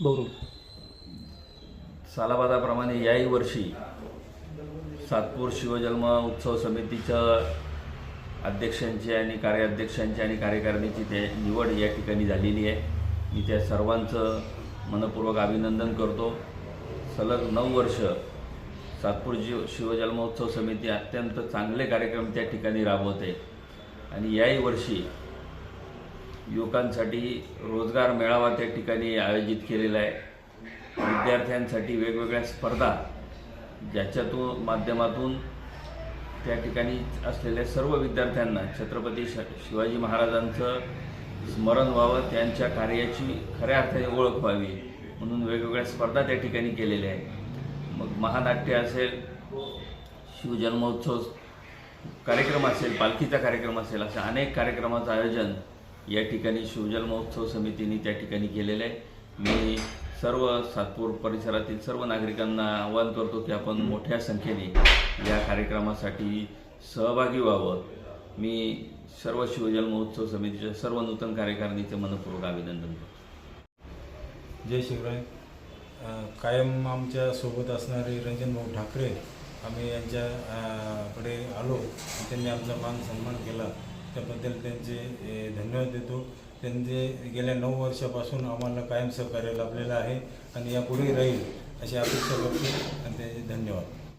बरोबर. सालाबादाप्रमाणे याही वर्षी सातपूर शिवजन्म उत्सव समितीच्या अध्यक्षांची आणि कार्याध्यक्षांची आणि कार्यकारिणीची ते निवड या ठिकाणी झालेली आहे. मी त्या सर्वांचं मनपूर्वक अभिनंदन करतो. सलग नऊ वर्ष सातपूर जीव शिवजन्मोत्सव समिती अत्यंत चांगले कार्यक्रम त्या ठिकाणी राबवते. आणि याही वर्षी युवकांसाठी रोजगार मेळावा त्या ठिकाणी आयोजित केलेला आहे. विद्यार्थ्यांसाठी वेगवेगळ्या स्पर्धा ज्याच्यातून माध्यमातून त्या ठिकाणी असलेल्या सर्व विद्यार्थ्यांना छत्रपती श शिवाजी महाराजांचं स्मरण व्हावं त्यांच्या कार्याची खऱ्या अर्थाने ओळख व्हावी म्हणून वेगवेगळ्या स्पर्धा त्या ठिकाणी केलेल्या आहेत. मग महानाट्य असेल शिवजन्मोत्सव कार्यक्रम असेल पालखीचा कार्यक्रम असेल अशा अनेक कार्यक्रमाचं आयोजन या ठिकाणी शिवजल महोत्सव समितीने त्या ठिकाणी केलेलं आहे. मी सर्व सातपूर परिसरातील सर्व नागरिकांना आवाहन करतो की आपण मोठ्या संख्येने या कार्यक्रमासाठी सहभागी व्हावं. मी सर्व शिवजल महोत्सव समितीच्या सर्व नूतन कार्यकारिणीचे मनपूर्वक अभिनंदन करतो. जय शिवराय. कायम आमच्यासोबत असणारे रंजन भाऊ ठाकरे आम्ही यांच्याकडे आलो. त्यांनी आमचा मान सन्मान केला. त्याबद्दल त्यांचे धन्यवाद देतो. त्यांचे गेल्या नऊ वर्षापासून आम्हाला कायम सहकार्य लाभलेलं आहे आणि यापुढे राहील अशी अपेक्षा करतो. आणि त्यांचे धन्यवाद.